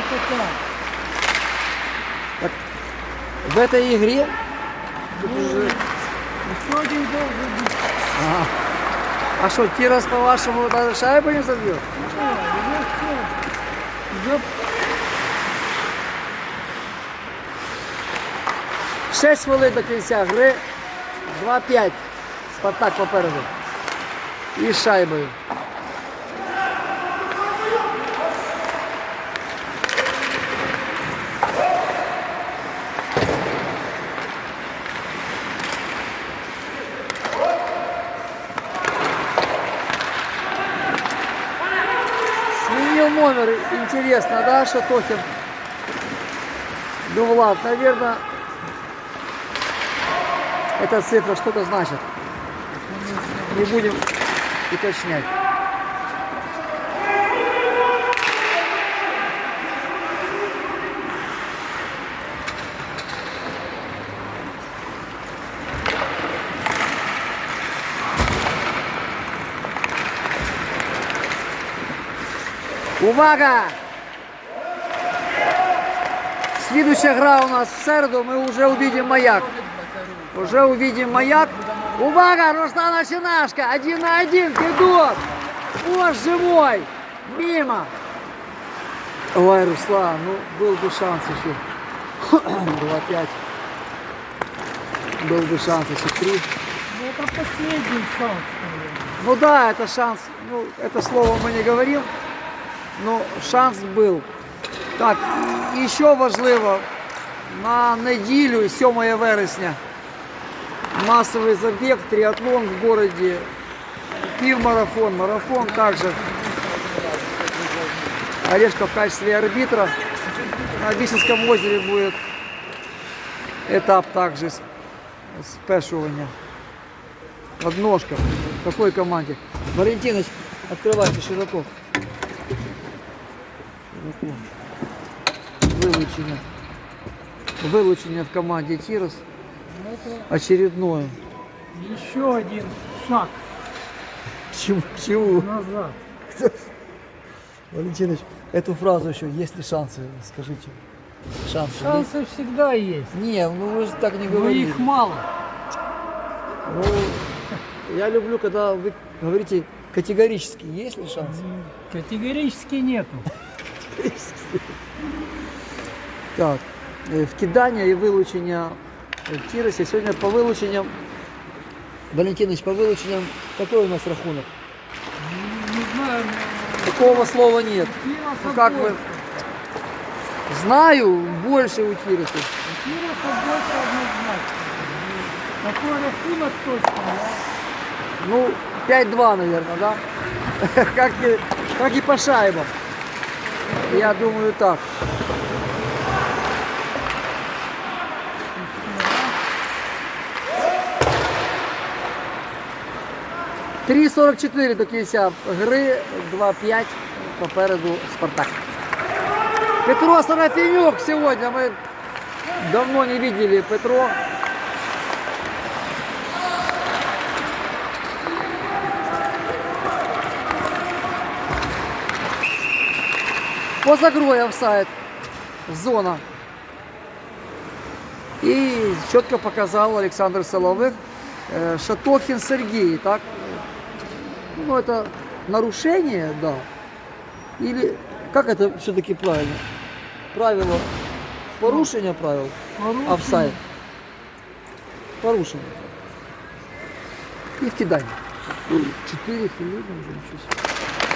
Спартака. В этой игре Ну, еще один быть. Ага. А что, Тирос, по-вашему, даже шайбу не забьет? Все, уже все. Уже 6 хвилин до кінця гри. 2-5. Спартак попереду. І шайбою. Номер. Интересно, да, что Тохин? Ну, наверное, эта цифра что-то значит. Не будем уточнять. Увага! Следующая игра у нас в середу, мы уже увидим маяк. Уже увидим маяк. Увага, Руслана Чинашка, один на один, Федот. Боже мой, мимо. Ой, Руслан, ну был бы шанс еще. 2-5. Был бы шанс еще 3. Ну, это последний шанс. Ну да, это шанс. Ну, это слово мы не говорим. Но шанс был. Так, і ще важливо, на неділю, 7 вересня, массовый забег, триатлон в городе, пивмарафон, марафон также. Орешка в качестве арбитра. На Бисинском озере будет этап также спешивания. Подножка. В какой команде? Валентинович, открывайте широко. Вылучение. Вылучение в команде Тирос. Очередное. еще один шаг К чему? К чему? назад. Валентинович, эту фразу еще, есть ли шансы, скажите. Шансы. Шансы всегда есть. есть? Не, ну вы же так не Но говорите. их мало. Ну, я люблю, когда вы говорите категорически, есть ли шансы? Категорически нету. Так, е, вкидання і вилучення в Тіросі. Сьогодні по вилученням, Валентинович, по вилученням, какой у нас рахунок? Не знаю, Такого слова нет. Кироса Ну как вы? больше. Знаю, больше у Тироса. Кироса больше однозначно. Какой рахунок точно, я Ну, 5-2, наверное, да? Как и, как и по шайбам. Я думаю так. Три 44 до кінця гри, 2-5 попереду Спартак. Петро Сарафінюк сьогодні. Ми давно не видели Петро. Поза игрой офсайд. Зона. И четко показал Александр Соловых. э, Шатохин Сергей, так? Ну, это нарушение, да. Или как это все-таки правильно? Правило порушення правил, порушил. офсайд. Порушення. І вкидання. Чотири хвилини вже нічого. собі.